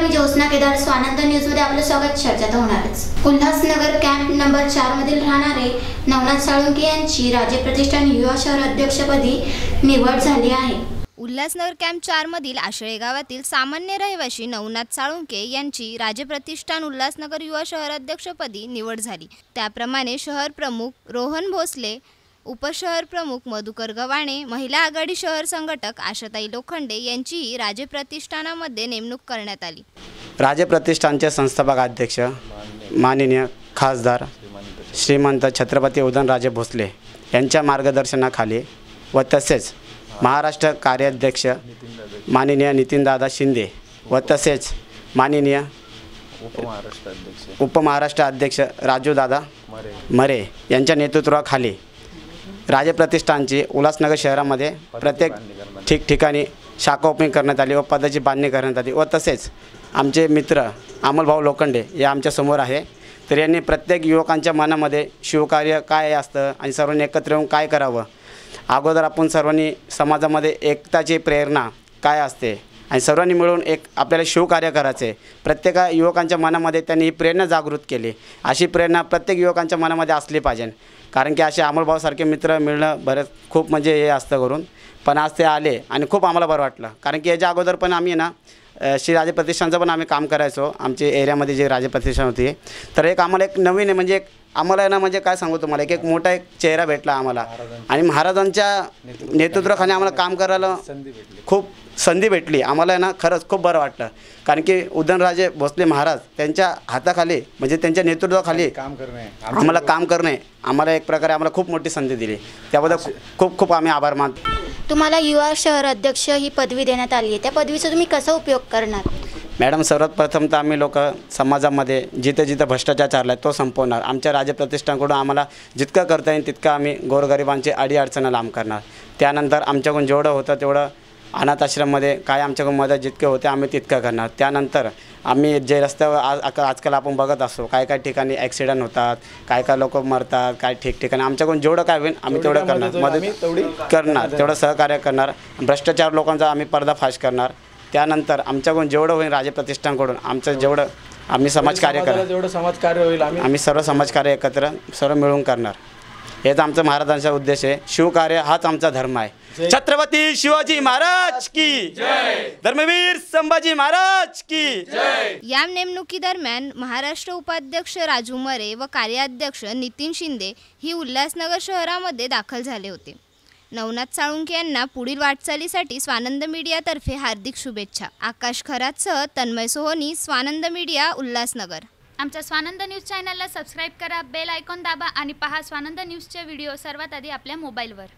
मी ज्योत्स्ना केदार स्वानंद न्यूजमध्ये आपलं स्वागत. चर्चेत होणारच. उल्हासनगर कॅम्प नंबर चार मधील राहणारे नवनाथ साळुंके यांची राज्य प्रतिष्ठान युवा शहर अध्यक्षपदी निवड झाली आहे. उल्हासनगर कॅम्प चारमधील आशळे गावातील सामान्य रहिवासी नवनाथ साळुंके यांची राजे प्रतिष्ठान उल्हासनगर युवा शहर अध्यक्षपदी निवड झाली. त्याप्रमाणे शहर प्रमुख रोहन भोसले उपशहर प्रमुख मधुकर गव्हाणे महिला आघाडी शहर संघटक आशाताई लोखंडे यांचीही राजे प्रतिष्ठानामध्ये नेमणूक करण्यात आली. राजे प्रतिष्ठानचे संस्थापक अध्यक्ष माननीय खासदार श्रीमंत छत्रपती उदयनराजे भोसले यांच्या मार्गदर्शनाखाली व तसेच महाराष्ट्र कार्याध्यक्ष माननीय नितीनदादा शिंदे व तसेच माननीय उपमहाराष्ट्र अध्यक्ष. राजूदादा मरे मरे यांच्या नेतृत्वाखाली राजे प्रतिष्ठानची उल्हासनगर शहरामध्ये प्रत्येक ठिकठिकाणी शाखा ओपनिंग करण्यात आली व पदाची बांधणी करण्यात आली व तसेच आमचे मित्र अमोलभाऊ लोखंडे हे आमच्यासमोर आहे. तर यांनी प्रत्येक युवकांच्या मनामध्ये शिवकार्य काय असतं आणि सर्वांनी एकत्र येऊन काय करावं? अगोदर आपण सर्वांनी समाजामध्ये एकताची प्रेरणा काय असते? आणि सर्वांनी मिळून एक आपल्याला शिवकार्य करायचं आहे. प्रत्येक युवकांच्या मनामध्ये त्यांनी ही प्रेरणा जागृत केली. अशी प्रेरणा प्रत्येक युवकांच्या मनामध्ये असली पाहिजे. कारण की असे अमोलभाऊसारखे मित्र मिळणं बरंच खूप म्हणजे हे असतं करून. पण आज ते आले आणि खूप आम्हाला बरं वाटलं. कारण की याच्या अगोदर पण आम्ही ना श्री राजे प्रतिष्ठानचं पण आम्ही काम करायचो. आमच्या एरियामध्ये जे राजे प्रतिष्ठान होती. तर एक आम्हाला एक नवीन आहे म्हणजे एक आम्हाला आहे ना म्हणजे काय सांगू तुम्हाला एक एक मोठा एक चेहरा भेटला आम्हाला. आणि महाराजांच्या नेतृत्वाखाली आम्हाला काम करायला खूप संधी भेटली. आम्हाला ना खरंच खूप बरं वाटलं. कारण की उदयनराजे भोसले महाराज त्यांच्या हाताखाली म्हणजे त्यांच्या नेतृत्वाखाली काम करणे. आम्हाला काम करणे आम्हाला एक प्रकारे आम्हाला खूप मोठी संधी दिली. त्याबद्दल खूप खूप आम्ही आभार मानतो तुम्हाला युवा शहर अध्यक्ष ही पदवी देण्यात आली आहे. त्या पदवीचा तुम्ही कसा उपयोग करणार? मॅडम सर्वात प्रथम तर आम्ही लोक समाजामध्ये जिथं जिथं भ्रष्टाचार चालला आहे तो संपवणार. आमच्या राज्य प्रतिष्ठानकडून आम्हाला जितकं करता येईल तितकं आम्ही गोरगरिबांची अडीअडचणं लांब करणार. त्यानंतर आमच्याकडून जेवढं होतं तेवढं अनाथ आश्रममध्ये काय आमच्याकडून मदत जितके होते आम्ही तितकं करणार. त्यानंतर आम्ही जे रस्त्यावर आज आजकाल आपण बघत असतो काय काय ठिकाणी ॲक्सिडेंट होतात काय काय लोक मरतात काय ठिकठिकाणी आमच्याकडून जेवढं काय होईल आम्ही तेवढं करणार. मदत करणार तेवढं सहकार्य करणार. भ्रष्टाचार लोकांचा आम्ही पर्दाफाश करणार. त्यानंतर आमच्याकडून जेवढं होईल राजे प्रतिष्ठानकडून आमचं जेवढं आम्ही समाजकार्य करणार जेवढं समाजकार्य होईल आम्ही आम्ही सर्व समाजकार्य एकत्र सर्व मिळून करणार. हेच आमचं महाराजांचा उद्देश आहे. शिवकार्य हाच आमचा धर्म आहे. छत्रपती शिवाजी महाराज की! धर्मवीर संभाजी महाराज की! या नेमणुकीदरम्यान महाराष्ट्र उपाध्यक्ष राजू मरे व कार्याध्यक्ष नितीन शिंदे ही उल्हासनगर शहरामध्ये दाखल झाले होते. नवनाथ साळुंके यांना पुढील वाटचालीसाठी स्वानंद मीडियातर्फे हार्दिक शुभेच्छा. आकाश खरातसह तन्मय सोहोनी स्वानंद मीडिया उल्हासनगर. आमच्या स्वानंद न्यूज चॅनलला सबस्क्राईब करा बेल आयकॉन दाबा आणि पहा स्वानंद न्यूजचे व्हिडिओ सर्वात आधी आपल्या मोबाईलवर.